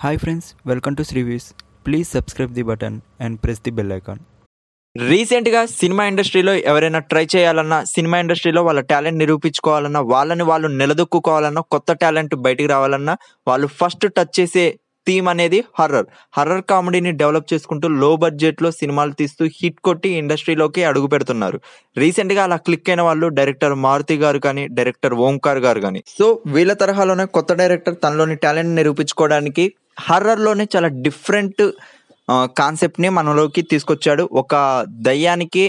Hi friends welcome to Sreeviews please subscribe the button and press the bell icon రీసెంట్గా cinema ఇండస్ట్రీలో ఎవరైనా try చేయాలన్నా cinema ఇండస్ట్రీలో వాళ్ళ టాలెంట్ నిరూపించుకోవాలన్నా వాళ్ళని వాళ్ళు నిలదొక్కుకోవాలన్నా కొత్త టాలెంట్ బయటికి రావాలన్నా వాళ్ళు ఫస్ట్ టచ్ చేసే థీమ్ అనేది హర్రర్ హర్రర్ కామెడీని డెవలప్ చేసుకుంటూ లో బడ్జెట్లో సినిమాలు తీస్తూ హిట్ కొట్టి ఇండస్ట్రీలోకి అడుగు పెడుతున్నారు. రీసెంట్గా అలా క్లిక్ అయిన వాళ్ళు డైరెక్టర్ మారుతి గారు కానీ డైరెక్టర్ ఓంకార్ గారు కానీ. సో వీళ్ళ తరహాలోనే కొత్త డైరెక్టర్ తనలోని టాలెంట్ నిరూపించుకోవడానికి హర్రర్లోనే చాలా డిఫరెంట్ కాన్సెప్ట్ని మనలోకి తీసుకొచ్చాడు. ఒక దయ్యానికి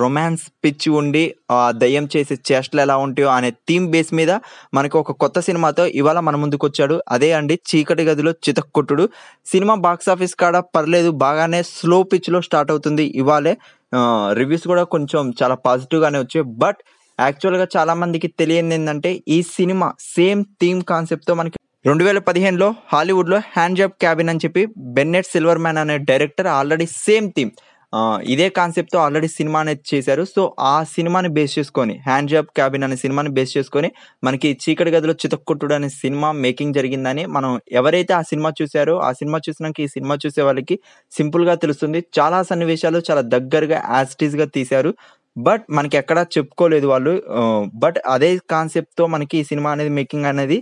రొమాన్స్ పిచ్చి ఉండి ఆ దయ్యం చేసే చేష్టలు ఎలా ఉంటాయో అనే థీమ్ బేస్ మీద మనకి ఒక కొత్త సినిమాతో ఇవాళ మన ముందుకు వచ్చాడు అదే అండి చీకటి గదిలో చితక్కొట్టుడు. సినిమా బాక్స్ ఆఫీస్ కాడ పర్లేదు బాగానే స్లో పిచ్లో స్టార్ట్ అవుతుంది. ఇవాళే రివ్యూస్ కూడా కొంచెం చాలా పాజిటివ్గానే వచ్చాయి. బట్ యాక్చువల్గా చాలామందికి తెలియంది ఏంటంటే ఈ సినిమా సేమ్ థీమ్ కాన్సెప్ట్తో మనకి రెండు వేల పదిహేనులో హాలీవుడ్లో హ్యాండ్ జాబ్ క్యాబిన్ అని చెప్పి బెన్నెట్ సిల్వర్ మ్యాన్ అనే డైరెక్టర్ ఆల్రెడీ సేమ్ థీమ్ ఇదే కాన్సెప్ట్తో ఆల్రెడీ సినిమా అనేది చేశారు. సో ఆ సినిమాని బేస్ చేసుకొని హ్యాండ్ జాబ్ క్యాబిన్ అనే సినిమాని బేస్ చేసుకొని మనకి చీకటి గదిలో చితక్కొట్టుడు అనే సినిమా మేకింగ్ జరిగిందని మనం ఎవరైతే ఆ సినిమా చూసారో ఆ సినిమా చూసినాక ఈ సినిమా చూసే వాళ్ళకి సింపుల్గా తెలుస్తుంది. చాలా సన్నివేశాలు చాలా దగ్గరగా యాస్టీస్గా తీశారు. బట్ మనకి ఎక్కడా చెప్పుకోలేదు వాళ్ళు. బట్ అదే కాన్సెప్ట్తో మనకి ఈ సినిమా అనేది మేకింగ్ అనేది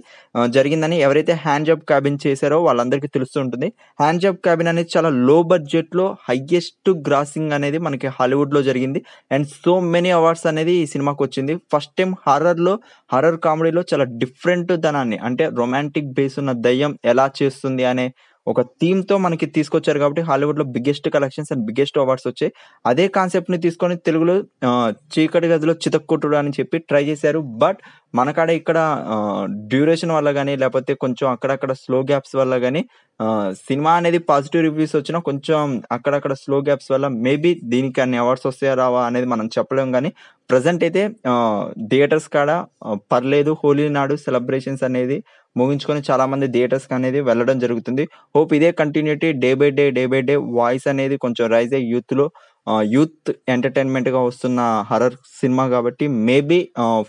జరిగిందని ఎవరైతే హ్యాండ్ జాబ్ క్యాబిన్ చేశారో వాళ్ళందరికీ తెలుస్తూ ఉంటుంది. హ్యాండ్ జాబ్ క్యాబిన్ అనేది చాలా లో బడ్జెట్లో హయ్యెస్ట్ గ్రాసింగ్ అనేది మనకి హాలీవుడ్లో జరిగింది. అండ్ సో మెనీ అవార్డ్స్ అనేది ఈ సినిమాకి వచ్చింది. ఫస్ట్ టైం హర్రర్లో హర్రర్ కామెడీలో చాలా డిఫరెంట్ ధనాన్ని అంటే రొమాంటిక్ బేస్ ఉన్న దయ్యం ఎలా చేస్తుంది అనే ఒక థీమ్తో మనకి తీసుకొచ్చారు కాబట్టి హాలీవుడ్లో biggest collections and biggest awards వచ్చాయి. అదే కాన్సెప్ట్ని తీసుకొని తెలుగులో చీకటి గదిలో చితక్కొట్టుడు అని చెప్పి ట్రై చేశారు. బట్ మనకాడ ఇక్కడ డ్యూరేషన్ వల్ల కానీ లేకపోతే కొంచెం అక్కడక్కడ స్లో గ్యాప్స్ వల్ల కానీ సినిమా అనేది పాజిటివ్ రివ్యూస్ వచ్చినా కొంచెం అక్కడక్కడ స్లో గ్యాప్స్ వల్ల మేబీ దీనికి అన్ని అవార్డ్స్ వస్తాయా రావా అనేది మనం చెప్పలేం కానీ ప్రజెంట్ అయితే థియేటర్స్ కాడ పర్లేదు. హోలీ నాడు సెలబ్రేషన్స్ అనేది ముగించుకొని చాలా మంది థియేటర్స్కి అనేది వెళ్ళడం జరుగుతుంది. హోప్ ఇదే continuity day by day day by day voice అనేది కొంచెం రైజ్ అయ్యి యూత్లో యూత్ ఎంటర్టైన్మెంట్గా వస్తున్న హర్రర్ సినిమా కాబట్టి మేబీ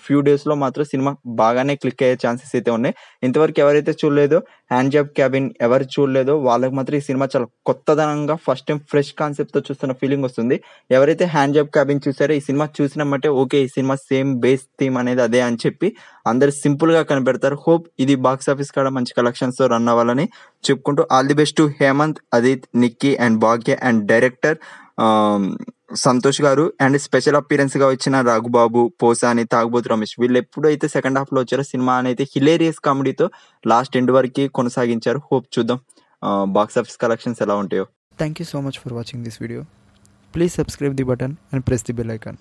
ఫ్యూ డేస్లో మాత్రం సినిమా బాగానే క్లిక్ అయ్యే ఛాన్సెస్ అయితే ఉన్నాయి. ఇంతవరకు ఎవరైతే చూడలేదో హ్యాండ్ జాబ్ క్యాబిన్ ఎవరు చూడలేదో వాళ్ళకి మాత్రం ఈ సినిమా చాలా కొత్తదనంగా ఫస్ట్ టైం ఫ్రెష్ కాన్సెప్ట్తో చూస్తున్న ఫీలింగ్ వస్తుంది. ఎవరైతే హ్యాండ్ జాబ్ క్యాబిన్ చూసారో ఈ సినిమా చూసినమ్మంటే ఓకే ఈ సినిమా సేమ్ బేస్ థీమ్ అనేది అదే అని చెప్పి అందరు సింపుల్గా కనిపెడతారు. హోప్ ఇది బాక్స్ ఆఫీస్ కాడ మంచి కలెక్షన్స్తో రన్ అవ్వాలని చెప్పుకుంటూ all the best to Hemanth Adith Nikki and Bhagya and director Santosh garu and special అపీరెన్స్గా వచ్చిన రఘుబాబు పోసాని తాగుబోతు రమేష్ వీళ్ళు ఎప్పుడైతే సెకండ్ హాఫ్లో వచ్చారో సినిమా అనేది హిలేరియస్ కామెడీతో లాస్ట్ ఎండ్ వరకు కొనసాగించారు. హోప్ చూద్దాం. బాక్స్ ఆఫీస్ కలెక్షన్స్ ఎలా ఉంటాయో. Thank you so much for watching this video please subscribe the button and press the bell icon